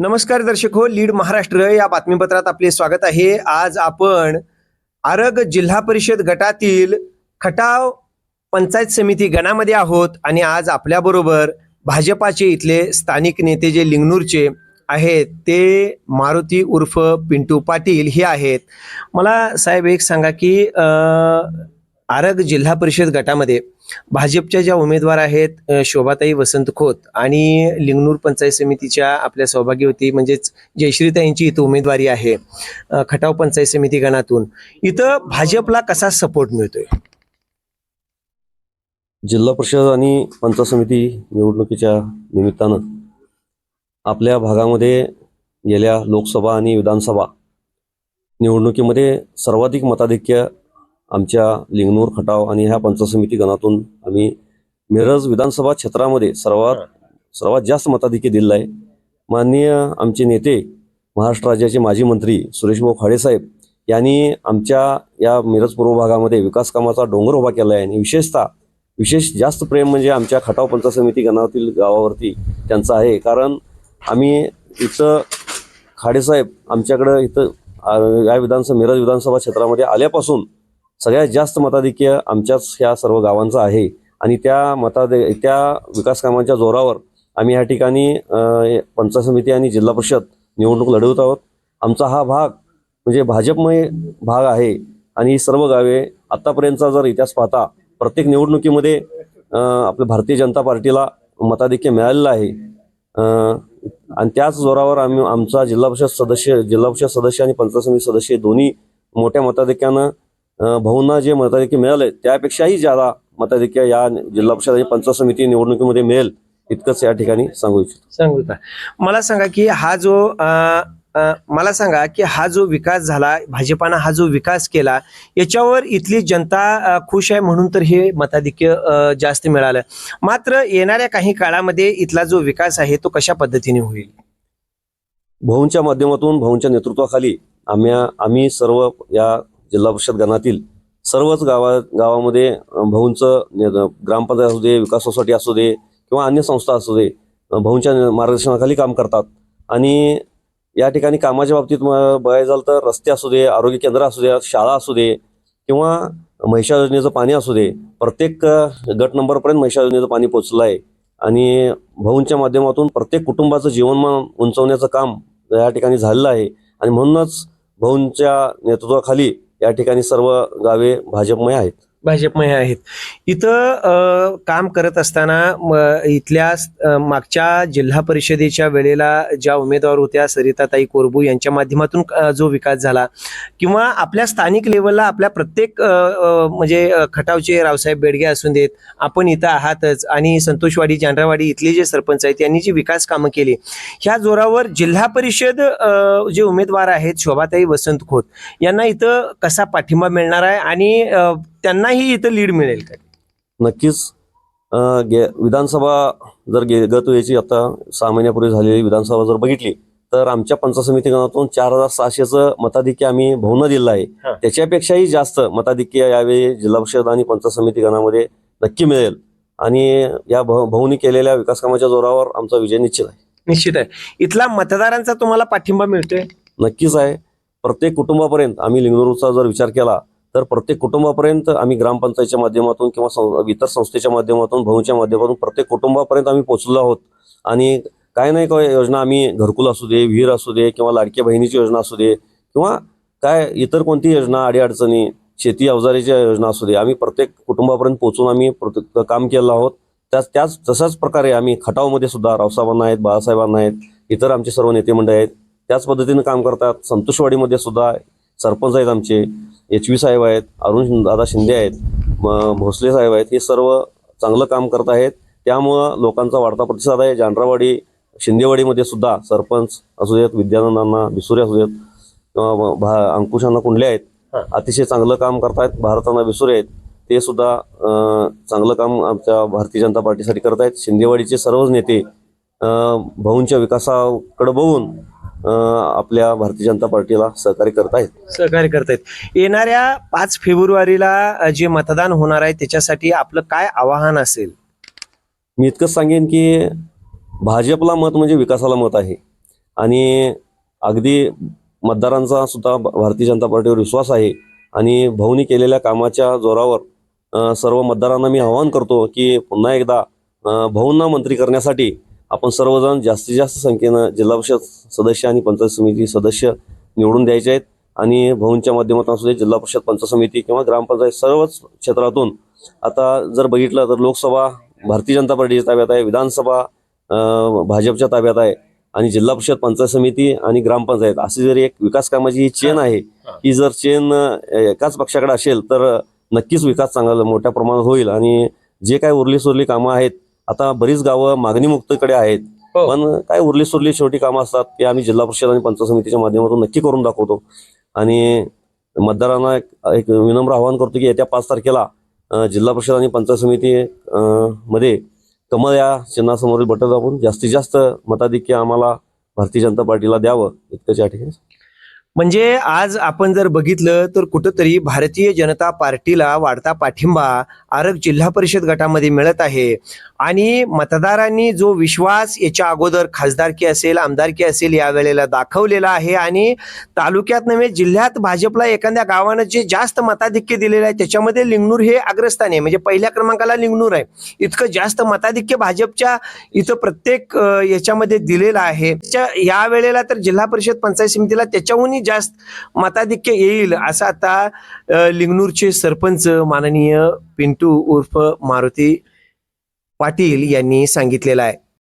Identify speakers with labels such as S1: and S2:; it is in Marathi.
S1: नमस्कार दर्शक हो लीड महाराष्ट्र या बातमीपत्रात आपले स्वागत आहे. आज आपण आरग जिल्हा परिषद गटातील खटाव पंचायत समिती गणामध्ये आहोत आणि आज आपल्याबरोबर भाजपाचे इथले स्थानिक नेते जे लिंगनूरचे आहेत ते मारुती उर्फ पिंटू पाटील हे आहेत. मला साहेब एक सांगा की आ, आरग जिल्हा परिषद गटामध्ये भाजपच्या ज्या उमेदवार आहेत शोभाताई वसंत खोत आणि लिंगनूर पंचायत समितीच्या आपल्या सौभाग्यवती म्हणजेच जयश्रीताईंची इथं उमेदवारी आहे खटाव पंचायत समिती गणातून. इथं भाजपला कसा सपोर्ट मिळतोय?
S2: जिल्हा परिषद आणि पंचायत समिती निवडणुकीच्या निमित्तानं आपल्या भागामध्ये गेल्या लोकसभा आणि विधानसभा निवडणुकीमध्ये सर्वाधिक मताधिक्य आमच्या लिंगनूर खटाव आणि ह्या पंचायत समिती गणातून आम्ही मिरज विधानसभा क्षेत्रामध्ये सर्वात सर्वात जास्त मताधिक्य दिलेलं आहे. माननीय आमचे नेते महाराष्ट्र राज्याचे माजी मंत्री सुरेशभाऊ खाडेसाहेब यांनी आमच्या या मिरज पूर्व भागामध्ये विकास कामाचा डोंगर उभा केला आहे आणि विशेषतः विशेष जास्त प्रेम म्हणजे आमच्या खटाव पंचायत समिती गणातील गावावरती त्यांचं आहे. कारण आम्ही इथं खाडेसाहेब आमच्याकडं इथं या विधानसभा मिरज विधानसभा क्षेत्रामध्ये आल्यापासून सगळ्यात जास्त मताधिक्य आमच्याच ह्या सर्व गावांचं आहे. आणि त्या मताधि त्या विकास कामांच्या जोरावर आम्ही या ठिकाणी पंचायत समिती आणि जिल्हा परिषद निवडणूक लढवत आहोत. आमचा हा भाग म्हणजे भाजपमय भाग आहे. आणि ही सर्व गावे आत्तापर्यंतचा जर इतिहास पाहता प्रत्येक निवडणुकीमध्ये आपल्या भारतीय जनता पार्टीला मताधिक्य मिळालेलं आहे. आणि त्याच जोरावर आम्ही आमचा जिल्हा परिषद सदस्य जिल्हा परिषद सदस्य आणि पंचायत समिती सदस्य दोन्ही मोठ्या मताधिक्यानं भाऊंना जे मताधिक्य मिळाले त्यापेक्षाही ज्यादा मताधिक्य या जिल्हा परिषद पंचायत समिती निवडणुकीमध्ये मिळेल इतकंच या ठिकाणी सांगू इच्छितो.
S1: सांगू का मला सांगा की हा जो मला सांगा की हा जो विकास झाला भाजपानं हा जो विकास केला याच्यावर इथली जनता खुश आहे म्हणून तर हे मताधिक्य जास्त मिळालं. मात्र येणाऱ्या काही काळामध्ये इथला जो विकास आहे तो कशा पद्धतीने होईल?
S2: भाऊंच्या माध्यमातून भाऊंच्या नेतृत्वाखाली आम्ही आम्ही सर्व या जिल्हा परिषद गणातील सर्वच गावा गावामध्ये भाऊंचं ने- ग्रामपंचायत असू दे विकास सोसायटी असू दे किंवा अन्य संस्था असू दे भाऊंच्या मार्गदर्शनाखाली काम करतात. आणि या ठिकाणी कामाच्या बाबतीत बघायला झालं तर रस्ते असू दे आरोग्य केंद्र असू दे शाळा असू दे किंवा महिषा योजनेचं पाणी असू दे प्रत्येक गट नंबरपर्यंत महिषा योजनेचं पाणी पोचलं आहे. आणि भाऊंच्या माध्यमातून प्रत्येक कुटुंबाचं जीवनमान उंचवण्याचं काम या ठिकाणी झालेलं आहे. आणि म्हणूनच भाऊंच्या नेतृत्वाखाली या ठिकाणी सर्व गावे भाजपमय आहेत.
S1: भाजपमय आहेत. इथं काम करत असताना म, इथल्या मागच्या जिल्हा परिषदेच्या वेळेला ज्या उमेदवार होत्या सरिताताई कोरबू यांच्या माध्यमातून जो विकास झाला किंवा आपल्या स्थानिक लेवलला आपल्या प्रत्येक म्हणजे खटावचे रावसाहेब बेडगे असून देत आपण इथं आहातच आणि संतोषवाडी जांढरावाडी इथले जे सरपंच आहेत यांनी जी विकास कामं केली ह्या जोरावर जिल्हा परिषद जे उमेदवार आहेत शोभाताई वसंत खोत यांना इथं कसा पाठिंबा मिळणार आहे आणि त्यांनाही इथं लीड मिळेल का?
S2: नक्कीच. अं, गे विधानसभा जर गे गत वेळेची आता सहा महिन्यापूर्वी झालेली विधानसभा जर बघितली तर आमच्या पंचायत समिती गणातून चार हजार सहाशेचं मताधिक्य आम्ही भाऊनं दिलं आहे. त्याच्यापेक्षाही जास्त मताधिक्य यावेळी जिल्हा परिषद आणि पंचायत समिती गणामध्ये नक्की मिळेल. आणि या भाऊ भाऊनी केलेल्या विकास कामाच्या जोरावर आमचा विजय निश्चित आहे.
S1: निश्चित आहे. इथला मतदारांचा तुम्हाला पाठिंबा मिळतोय?
S2: नक्कीच आहे. प्रत्येक कुटुंबापर्यंत आम्ही लिंगनूरचा जर विचार केला तर प्रत्येक कुटुंबापर्यंत आम्ही ग्रामपंचायतच्या माध्यमातून किंवा इतर संस्थेच्या माध्यमातून भाऊच्या माध्यमातून प्रत्येक कुटुंबापर्यंत आम्ही पोचलो आहोत. आणि काय नाही काय योजना आम्ही घरकुल असू दे विहीर असू दे किंवा लाडक्या बहिणीची योजना असू दे किंवा काय इतर कोणती योजना अडीअडचणी शेती अवजारीच्या योजना असू दे आम्ही प्रत्येक कुटुंबापर्यंत पोहोचून आम्ही प्रत्येक काम केलं आहोत. त्याच त्याच तशाच प्रकारे आम्ही खटावमध्ये सुद्धा रावसाहेबांना आहेत बाळासाहेबांना आहेत इतर आमचे सर्व नेते मंडळ आहेत त्याच पद्धतीने काम करतात. संतोषवाडीमध्ये सुद्धा सरपंच आहेत आमचे. एच व्ही साहेब आहेत अरुण दादा शिंदे आहेत भोसले साहेब आहेत हे सर्व चांगलं काम करत आहेत. त्यामुळं लोकांचा वाढता प्रतिसाद आहे. जांढरावाडी शिंदेवाडीमध्ये सुद्धा सरपंच असू देत विद्यानंदांना बिसुरे असू देत भा अंकुशांना कुंडले आहेत. अतिशय चांगलं काम करतायत भारतांना बिसुरे आहेत. ते सुद्धा चांगलं काम आमच्या भारतीय जनता पार्टीसाठी करत आहेत शिंदेवाडीचे सर्वच नेते भाऊंच्या विकासाकडे बघून आपल्या भारतीय जनता पार्टीला सहकार्य करत आहेत
S1: सहकार्य करतायत. येणाऱ्या पाच फेब्रुवारीला जे मतदान होणार आहे त्याच्यासाठी आपलं काय आवाहन असेल?
S2: मी इतकंच सांगेन की भाजपला मत म्हणजे विकासाला मत आहे. आणि अगदी मतदारांचा सुद्धा भारतीय जनता पार्टीवर विश्वास आहे. आणि भाऊनी केलेल्या कामाच्या जोरावर सर्व मतदारांना मी आवाहन करतो की पुन्हा एकदा भाऊंना मंत्री करण्यासाठी आपण सर्वजण जास्तीत जास्त संख्येनं जिल्हा परिषद सदस्य आणि पंचायत समिती सदस्य निवडून द्यायचे आहेत. आणि भाऊंच्या माध्यमातून असू दे जिल्हा परिषद पंचायत समिती किंवा ग्रामपंचायत सर्वच क्षेत्रातून आता जर बघितलं तर लोकसभा भारतीय जनता पार्टीच्या ताब्यात आहे विधानसभा भाजपच्या ताब्यात आहे आणि जिल्हा परिषद पंचायत समिती आणि ग्रामपंचायत अशी जर एक विकास कामाची ही चेन आहे ही. जर चेन एकाच पक्षाकडे असेल तर नक्कीच विकास चांगला मोठ्या प्रमाणात होईल. आणि जे काय उरली सुरली कामं आहेत आता बरीच गावं मागणीमुक्तकडे आहेत.
S1: हो.
S2: पण काय उरली सुरली शेवटी कामं असतात ते आम्ही जिल्हा परिषद आणि पंचायत समितीच्या माध्यमातून नक्की करून दाखवतो. आणि मतदारांना एक एक विनम्र आवाहन करतो की येत्या पाच तारखेला जिल्हा परिषद आणि पंचायत समिती मध्ये कमळ या चिन्हासमोरील बटन दाबून जास्तीत जास्त मताधिक्य आम्हाला भारतीय जनता पार्टीला द्यावं. इतकंच या ठिकाणी.
S1: म्हणजे आज आपण जर बघितलं तर कुठंतरी भारतीय जनता पार्टीला वाढता पाठिंबा आरग जिल्हा परिषद गटामध्ये मिळत आहे. आणि मतदारांनी जो विश्वास याच्या अगोदर खासदारकी असेल आमदारकी असेल यावेळेला दाखवलेला आहे. आणि तालुक्यात नव्हे जिल्ह्यात भाजपला एखाद्या गावानं जे जास्त मताधिक्य दिलेलं आहे त्याच्यामध्ये लिंगणूर हे अग्रस्थान आहे. म्हणजे पहिल्या क्रमांकाला लिंगणूर आहे. इतकं जास्त मताधिक्य भाजपच्या इथं प्रत्येक याच्यामध्ये दिलेलं आहे. या वेळेला तर जिल्हा परिषद पंचायत समितीला त्याच्याहूनही जास्त मताधिक्य येईल असं आता अ, लिंगणूरचे सरपंच माननीय पिंटू उर्फ मारुती पाटील यांनी सांगितलेलं आहे.